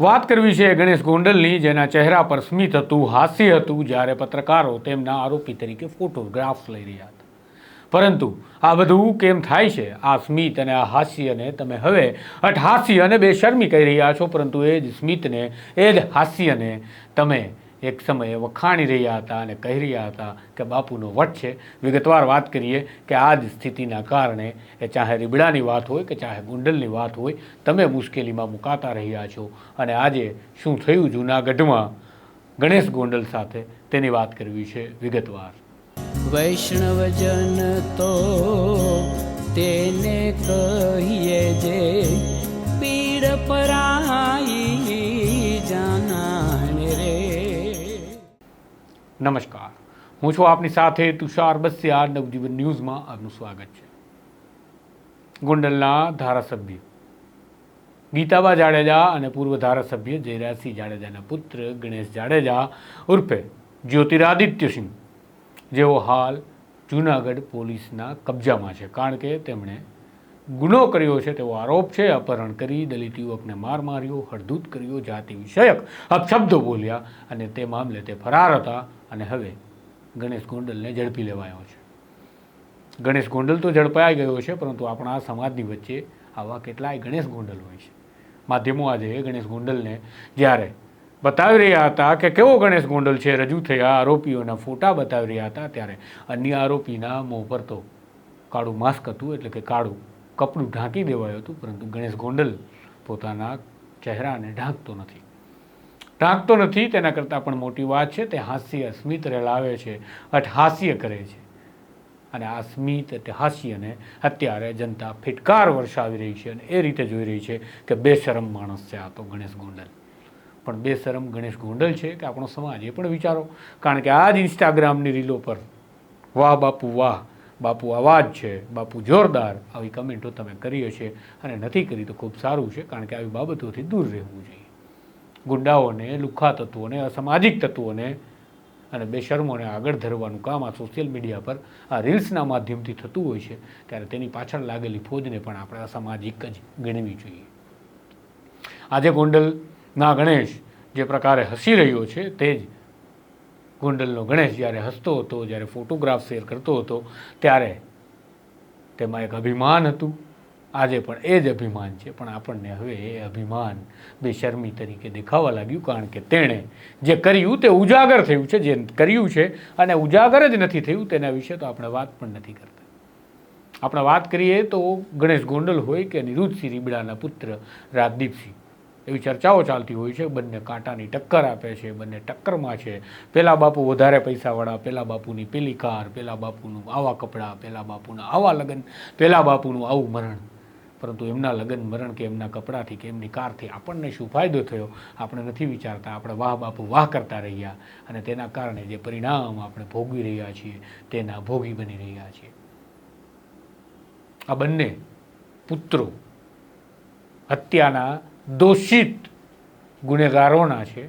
વાત કરવી છે ગણેશ ગોંડલની, જેના ચહેરા પર સ્મિત હતું, હાસ્ય હતું, જ્યારે પત્રકારો તેમના આરોપી તરીકે ફોટોગ્રાફ્સ લઈ રહ્યા હતા. પરંતુ આ બધું કેમ થાય છે? આ સ્મિત અને આ હાસ્યને તમે હવે અઠહાસ્ય અને બેશર્મી કહી રહ્યા છો, પરંતુ એ જ સ્મિતને, એ જ હાસ્યને તમે એક સમયે વખાણી રહ્યા હતા અને કહી રહ્યા હતા કે બાપુનો વટ છે. વિગતવાર વાત કરીએ કે આ જ સ્થિતિના કારણે એ ચાહે રીબડાની વાત હોય કે ચાહે ગુંડલની વાત હોય, તમે મુશ્કેલીમાં મુકાતા રહ્યા છો. અને આજે શું થયું જૂનાગઢમાં? ગણેશ ગોંડલ સાથે તેની વાત કરવી છે વિગતવાર. વૈષ્ણવજન તો તેને કહીએ જે પીડ પરાઈ નમસ્કાર. હું છું આપની સાથે તુષાર બસ્યા નવજીવન ન્યૂઝમાં. આપનું સ્વાગત છે. ગોંડલના ધારાસભ્ય ગીતાબા જાડેજા અને પૂર્વ ધારાસભ્ય જયરાજસિંહ જાડેજાના પુત્ર ગણેશ જાડેજા ઉર્ફે જ્યોતિરાદિત્યસિંહ જેઓ હાલ જૂનાગઢ પોલીસના કબજામાં છે. કારણ કે તેમણે ગુનો કર્યો છે તેવો આરોપ છે. અપહરણ કરી, દલિત યુવકને માર માર્યો, હળદૂત કર્યો, જાતિ વિષયક અપશબ્દો બોલ્યા અને તે મામલે તે ફરાર હતા અને હવે ગણેશ ગોંડલને ઝડપી લેવાયો છે. ગણેશ ગોંડલ તો ઝડપાઈ ગયો છે, પરંતુ આપણા સમાજની વચ્ચે આવા કેટલાય ગણેશ ગોંડલ હોય છે. માધ્યમો આજે ગણેશ ગોંડલને જ્યારે બતાવી રહ્યા હતા કે કેવો ગણેશ ગોંડલ છે, રજૂ થયા, આરોપીઓના ફોટા બતાવી રહ્યા હતા, ત્યારે અન્ય આરોપીના મોં પર તો કાળું માસ્ક હતું, એટલે કે કાળું કપડું ઢાંકી દેવાયું હતું, પરંતુ ગણેશ ગોંડલ પોતાના ચહેરાને ઢાંકતો નથી. ઢાંકતો નથી, તેના કરતાં પણ મોટી વાત છે, તે હાસ્ય સ્મિત રેલાવે છે, અટ હાસ્ય કરે છે. અને આ સ્મિત એટલે હાસ્યને અત્યારે જનતા ફિટકાર વર્ષાવી રહી છે અને એ રીતે જોઈ રહી છે કે બેશરમ માણસ છે આ તો ગણેશ ગોંડલ. પણ બેશરમ ગણેશ ગોંડલ છે કે આપણો સમાજ, એ પણ વિચારો. કારણ કે આ જ ઇન્સ્ટાગ્રામની રીલો પર, વાહ બાપુ વાહ બાપુ અવાજ છે, બાપુ જોરદાર આવી કમેન્ટો તમે કરી હશે અને નથી કરી તો ખૂબ સારું છે, કારણ કે આવી બાબતોથી દૂર રહેવું જોઈએ. ગુંડાઓને લુખ્ખા તત્વોને, અસામાજિક તત્વોને અને બેશર્મોને આગળ ધરવાનું કામ આ સોશિયલ મીડિયા પર, આ રીલ્સના માધ્યમથી થતું હોય છે, ત્યારે તેની પાછળ લાગેલી ફોજને પણ આપણે અસામાજિક જ ગણવી જોઈએ. આજે ગોંડલના ગણેશ જે પ્રકારે હસી રહ્યો છે, તે જ ગોંડલનો ગણેશ જ્યારે હસતો હતો, જ્યારે ફોટોગ્રાફ શેર કરતો હતો, ત્યારે તેમાં એક અભિમાન હતું. આજે પણ એ જ અભિમાન છે, પણ આપણને હવે એ અભિમાન બેશર્મી તરીકે દેખાવા લાગ્યું, કારણ કે તેણે જે કર્યું તે ઉજાગર થયું છે, જે કર્યું છે અને ઉજાગર જ નથી થયું, તેના વિશે તો આપણે વાત પણ નથી કરતા. આપણે વાત કરીએ તો ગણેશ ગોંડલ હોય કે નિરુદ્ધસિંહ રીબડાના પુત્ર રાજદીપસિંહ. એવી ચર્ચાઓ ચાલતી હોય છે, બંને કાંટાની ટક્કર આપે છે, બંને ટક્કરમાં છે. પેલા બાપુ વધારે પૈસાવાળા, પેલા બાપુની પેલી કાર પેલા બાપુનું આવા કપડાં, પેલા બાપુના આવા લગ્ન, પેલા બાપુનું આવું મરણ. પરંતુ એમના લગ્ન મરણ કે એમના કપડાથી કે એમની કારથી આપણને શું ફાયદો થયો? આપણે નથી વિચારતા. આપણે વાહ બાપુ વાહ કરતા રહ્યા અને તેના કારણે જે પરિણામ આપણે ભોગવી રહ્યા છીએ, તેના ભોગી બની રહ્યા છીએ. આ બંને પુત્રો હત્યાના દોષિત ગુનેગારોના છે,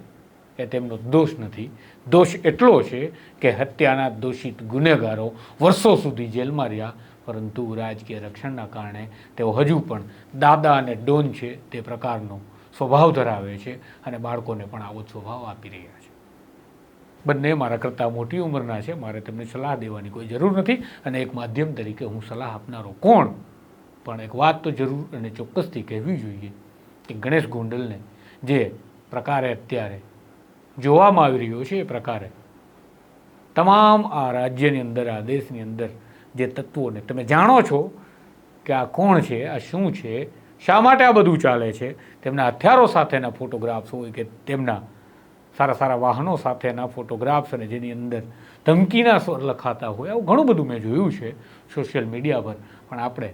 એ તેમનો દોષ નથી. દોષ એટલો છે કે હત્યાના દોષિત ગુનેગારો વર્ષો સુધી જેલમાં રહ્યા, પરંતુ રાજકીય રક્ષણના કારણે તેઓ હજુ પણ દાદા અને ડોન છે, તે પ્રકારનો સ્વભાવ ધરાવે છે અને બાળકોને પણ આવો જ સ્વભાવ આપી રહ્યા છે. બંને મારા કરતાં મોટી ઉંમરના છે, મારે તેમને સલાહ દેવાની કોઈ જરૂર નથી અને એક માધ્યમ તરીકે હું સલાહ આપનારો કોણ? પણ એક વાત તો જરૂર અને ચોક્કસથી કહેવી જોઈએ. કે ગણેશ ગોંડલને જે પ્રકારે અત્યારે જોવામાં આવી રહ્યો છે એ પ્રકારે તમામ આ રાજ્યની અંદર, આ દેશની અંદર જે તત્વોને તમે જાણો છો કે આ કોણ છે, આ શું છે, શા માટે આ બધું ચાલે છે, તેમના હથિયારો સાથેના ફોટોગ્રાફ્સ હોય કે તેમના સારા સારા વાહનો સાથેના ફોટોગ્રાફ્સ અને જેની અંદર ધમકીના સ્વર લખાતા હોય, આવું ઘણું બધું મેં જોયું છે સોશિયલ મીડિયા પર. પણ આપણે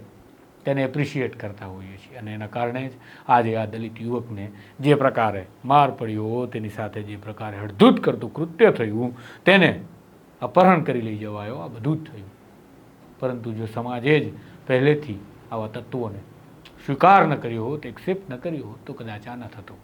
તેને એપ્રિશિએટ કરતા હોઈએ છીએ. અને એના કારણે જ આજે આ દલિત યુવકને જે પ્રકારે માર પડ્યો, તેની સાથે જે પ્રકારે હળધૂત કરતું કૃત્ય થયું, તેને અપહરણ કરી લઈ જવાયો, આ બધું જ થયું. પરંતુ જો સમાજે જ પહેલેથી આવા તત્વોને સ્વીકાર ન કર્યો હોત એક્સેપ્ટ ન કર્યો હોત, તો કદાચ આ ન થતો.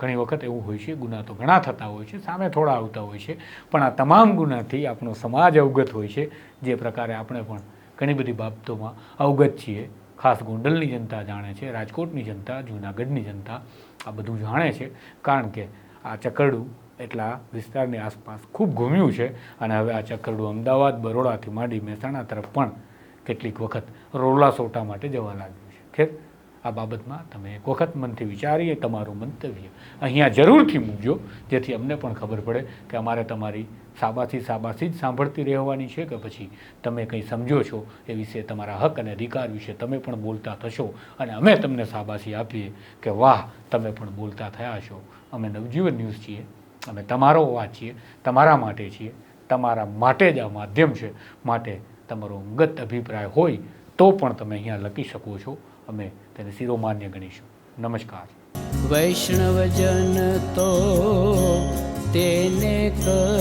ઘણી વખત એવું હોય છે, ગુના તો ઘણા થતા હોય છે, સામે થોડા આવતા હોય છે, પણ આ તમામ ગુનાથી આપણો સમાજ અવગત હોય છે, જે પ્રકારે આપણે પણ ઘણી બધી બાબતોમાં અવગત છીએ. ખાસ ગોંડલની જનતા જાણે છે, રાજકોટની જનતા, જૂનાગઢની જનતા, આ બધું જાણે છે. કારણ કે આ ચકરડું એટલા વિસ્તારની આસપાસ ખૂબ ઘૂમ્યું છે અને હવે આ ચકરડું અમદાવાદ, બરોડાથી માંડી મહેસાણા તરફ પણ કેટલીક વખત રોલા સોટા માટે જવા લાગ્યું છે. ખેર આ બાબતમાં તમે એક વખત મનથી વિચારીએ, તમારું મંતવ્ય અહીંયા જરૂરથી મૂકજો, જેથી અમને પણ ખબર પડે કે અમારે તમારી સાબાથી સાબાથી જ સાંભળતી રહેવાની છે કે પછી તમે કંઈ સમજો છો એ વિશે તમારા હક અને અધિકાર વિશે તમે પણ બોલતા થશો અને અમે તમને સાબાસી આપીએ કે વાહ, તમે પણ બોલતા થયા છો. અમે નવજીવન ન્યૂઝ છીએ, અમે તમારો વાત છીએ, તમારા માટે છીએ, તમારા માટે જ આ માધ્યમ છે. માટે તમારો અંગત અભિપ્રાય હોય તો પણ તમે અહીંયા લખી શકો છો. અમે તેને શિરોમાન્ય ગણીશું. નમસ્કાર. વૈષ્ણવજન તો તેને કહીએ